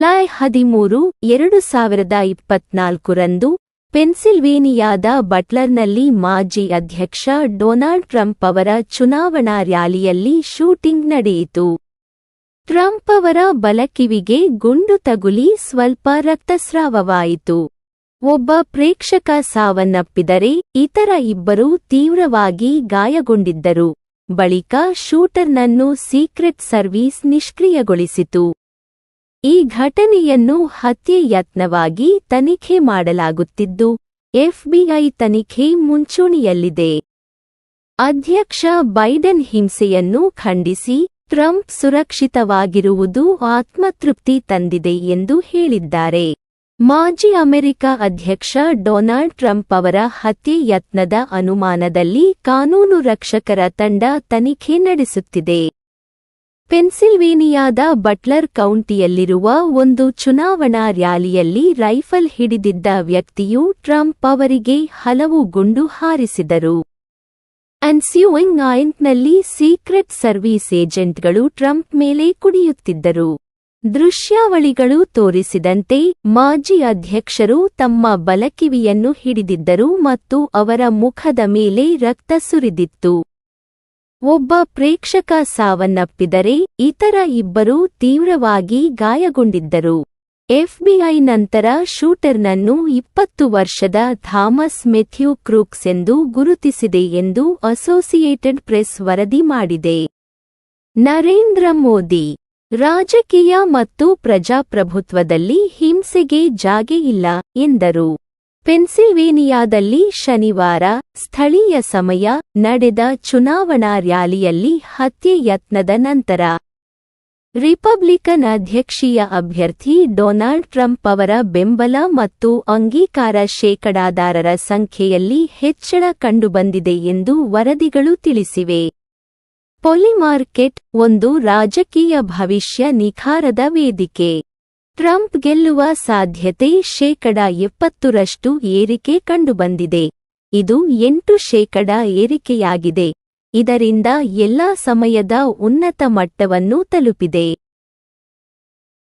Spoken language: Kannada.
ಜುಲೈ ಹದಿಮೂರು, ಎರಡು ಸಾವಿರದ ಇಪ್ಪತ್ನಾಲ್ಕರಂದು ಪೆನ್ಸಿಲ್ವೇನಿಯಾದ ಬಟ್ಲರ್ನಲ್ಲಿ ಮಾಜಿ ಅಧ್ಯಕ್ಷ ಡೊನಾಲ್ಡ್ ಟ್ರಂಪ್ ಅವರ ಚುನಾವಣಾ ರ್ಯಾಲಿಯಲ್ಲಿ ಶೂಟಿಂಗ್ ನಡೆಯಿತು. ಟ್ರಂಪ್ ಅವರ ಬಲಕಿವಿಗೆ ಗುಂಡು ತಗುಲಿ ಸ್ವಲ್ಪ ರಕ್ತಸ್ರಾವವಾಯಿತು. ಒಬ್ಬ ಪ್ರೇಕ್ಷಕ ಸಾವನ್ನಪ್ಪಿದರೆ ಇತರ ಇಬ್ಬರು ತೀವ್ರವಾಗಿ ಗಾಯಗೊಂಡಿದ್ದರು. ಬಳಿಕ ಶೂಟರ್ನನ್ನು ಸೀಕ್ರೆಟ್ ಸರ್ವೀಸ್ ನಿಷ್ಕ್ರಿಯಗೊಳಿಸಿತು. ಈ ಘಟನೆಯನ್ನು ಹತ್ಯೆ ಯತ್ನವಾಗಿ ತನಿಖೆ ಮಾಡಲಾಗುತ್ತಿದ್ದು, ಎಫ್ಬಿಐ ತನಿಖೆ ಮುಂಚೂಣಿಯಲ್ಲಿದೆ. ಅಧ್ಯಕ್ಷ ಬೈಡನ್ ಹಿಂಸೆಯನ್ನು ಖಂಡಿಸಿ, ಟ್ರಂಪ್ ಸುರಕ್ಷಿತವಾಗಿರುವುದು ಆತ್ಮತೃಪ್ತಿ ತಂದಿದೆ ಎಂದು ಹೇಳಿದ್ದಾರೆ. ಮಾಜಿ ಅಮೆರಿಕ ಅಧ್ಯಕ್ಷ ಡೊನಾಲ್ಡ್ ಟ್ರಂಪ್ ಅವರ ಹತ್ಯೆ ಯತ್ನದ ಅನುಮಾನದಲ್ಲಿ ಕಾನೂನು ರಕ್ಷಕರ ತಂಡ ತನಿಖೆ ನಡೆಸುತ್ತಿದೆ. ಪೆನ್ಸಿಲ್ವೇನಿಯಾದ ಬಟ್ಲರ್ ಕೌಂಟಿಯಲ್ಲಿರುವ ಒಂದು ಚುನಾವಣಾ ರ್ಯಾಲಿಯಲ್ಲಿ ರೈಫಲ್ ಹಿಡಿದಿದ್ದ ವ್ಯಕ್ತಿಯು ಟ್ರಂಪ್ ಅವರಿಗೆ ಹಲವು ಗುಂಡು ಹಾರಿಸಿದರು. ಅನ್ಸ್ಯೂಯಿಂಗ್ ಆಯಿಂಟ್ನಲ್ಲಿ ಸೀಕ್ರೆಟ್ ಸರ್ವೀಸ್ ಏಜೆಂಟ್ಗಳು ಟ್ರಂಪ್ ಮೇಲೆ ಕುಡಿಯುತ್ತಿದ್ದರು. ದೃಶ್ಯಾವಳಿಗಳು ತೋರಿಸಿದಂತೆ, ಮಾಜಿ ಅಧ್ಯಕ್ಷರು ತಮ್ಮ ಬಲಕಿವಿಯನ್ನು ಹಿಡಿದಿದ್ದರು ಮತ್ತು ಅವರ ಮುಖದ ಮೇಲೆ ರಕ್ತ ಸುರಿದಿತ್ತು. ಒಬ್ಬ ಪ್ರೇಕ್ಷಕ ಸಾವನ್ನಪ್ಪಿದರೆ ಇತರ ಇಬ್ಬರು ತೀವ್ರವಾಗಿ ಗಾಯಗೊಂಡಿದ್ದರು. ಎಫ್ಬಿಐ ನಂತರ ಶೂಟರ್ನನ್ನು ಇಪ್ಪತ್ತು ವರ್ಷದ ಥಾಮಸ್ ಮೆಥ್ಯೂ ಕ್ರೂಕ್ಸ್ ಎಂದು ಗುರುತಿಸಿದೆ ಎಂದು ಅಸೋಸಿಯೇಟೆಡ್ ಪ್ರೆಸ್ ವರದಿ ಮಾಡಿದೆ. ನರೇಂದ್ರ ಮೋದಿ, ರಾಜಕೀಯ ಮತ್ತು ಪ್ರಜಾಪ್ರಭುತ್ವದಲ್ಲಿ ಹಿಂಸೆಗೆ ಜಾಗೆ ಇಲ್ಲ, ಎಂದರು. ಪೆನ್ಸಿಲ್ವೇನಿಯಾದಲ್ಲಿ ಶನಿವಾರ ಸ್ಥಳೀಯ ಸಮಯ ನಡೆದ ಚುನಾವಣಾ ರ್ಯಾಲಿಯಲ್ಲಿ ಹತ್ಯೆ ಯತ್ನದ ನಂತರ ರಿಪಬ್ಲಿಕನ್ ಅಧ್ಯಕ್ಷೀಯ ಅಭ್ಯರ್ಥಿ ಡೊನಾಲ್ಡ್ ಟ್ರಂಪ್ ಅವರ ಬೆಂಬಲ ಮತ್ತು ಅಂಗೀಕಾರ ಶೇಕಡಾದಾರರ ಸಂಖ್ಯೆಯಲ್ಲಿ ಹೆಚ್ಚಳ ಕಂಡುಬಂದಿದೆ ಎಂದು ವರದಿಗಳು ತಿಳಿಸಿವೆ. ಪೊಲಿಮಾರ್ಕೆಟ್ ಒಂದು ರಾಜಕೀಯ ಭವಿಷ್ಯ ನಿಖಾರದ ವೇದಿಕೆ. ಟ್ರಂಪ್ ಗೆಲ್ಲುವ ಸಾಧ್ಯತೆ ಶೇಕಡ ಎಪ್ಪತ್ತರಷ್ಟು ಏರಿಕೆ ಕಂಡುಬಂದಿದೆ. ಇದು ಎಂಟು ಶೇಕಡ ಏರಿಕೆಯಾಗಿದೆ. ಇದರಿಂದ ಎಲ್ಲಾ ಸಮಯದ ಉನ್ನತ ಮಟ್ಟವನ್ನು ತಲುಪಿದೆ.